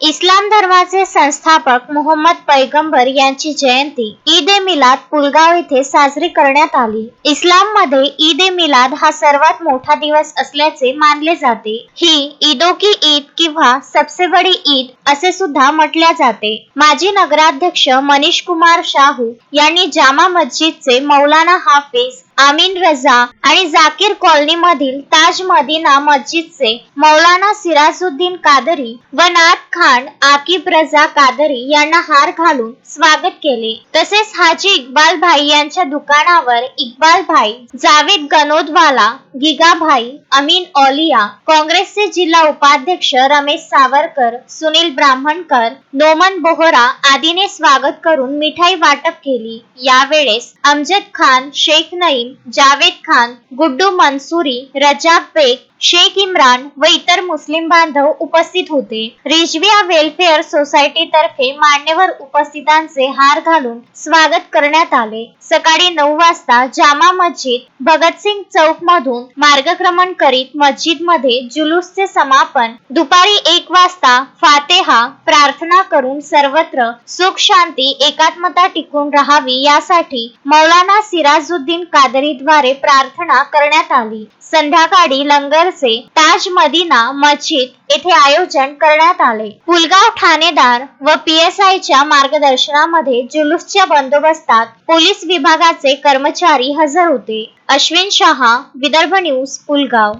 इस्लाम धर्माचे संस्थापक मोहम्मद पैगंबर यांची जयंती ईद ए मिलाद पुलगाव येथे साजरी करण्यात आली. इस्लाममध्ये ईद ए मिलाद हा सर्वात मोठा दिवस असल्याचे मानले जाते. ही ईदो की ईद किंवा सबसे बडी ईद असे सुद्धा म्हटल्या जाते. माजी नगराध्यक्ष मनीष कुमार शाहू यांनी जामा मस्जिदचे मौलाना हाफिज आमीन रजा आणि जाकीर कॉलनी मधील ताज मदिना मस्जिदचे मौलाना सिराजुद्दीन कादरी व नाथ खान आकिब रजा कादरी यांना हार घालून स्वागत केले. तसेच हाजी इक्बाल भाई यांच्या दुकानावर इक्बाल भाई जावेद गनोदवाला गिगाभाई अमीन ओलिया काँग्रेसचे जिल्हा उपाध्यक्ष रमेश सावरकर सुनील ब्राह्मणकर नोमन बोहरा आदीने स्वागत करून मिठाई वाटप केली. यावेळेस अमजद खान शेख नईम जावेद खान गुड्डू मंसुरी रजाब बेग शेख इम्रान व इतर मुस्लिम बांधव उपस्थित होते. रिजविया वेलफेअर सोसायटी तर्फे मान्यवर उपस्थितांचे हार घालून स्वागत करण्यात आले. सकाळी नऊ वाजता जामा मस्जिद भगतसिंग चौक मधून मार्गक्रमण करीत मस्जिदमध्ये जुलूसचे समापन. दुपारी एक वाजता फातेहा प्रार्थना करून सर्वत्र सुख शांती एकात्मता टिकून राहावी यासाठी मौलाना सिराजुद्दीन कादरीद्वारे प्रार्थना करण्यात आली. संध्याकाळी लंगर तर्फे ताज मदिना मस्जिद येथे आयोजन करण्यात आले. पुलगाव ठाणेदार व पी एस मार्गदर्शनामध्ये जुलूसच्या बंदोबस्तात पोलीस विभागाचे कर्मचारी हजर होते. अश्विन शहा विदर्भ न्यूज पुलगाव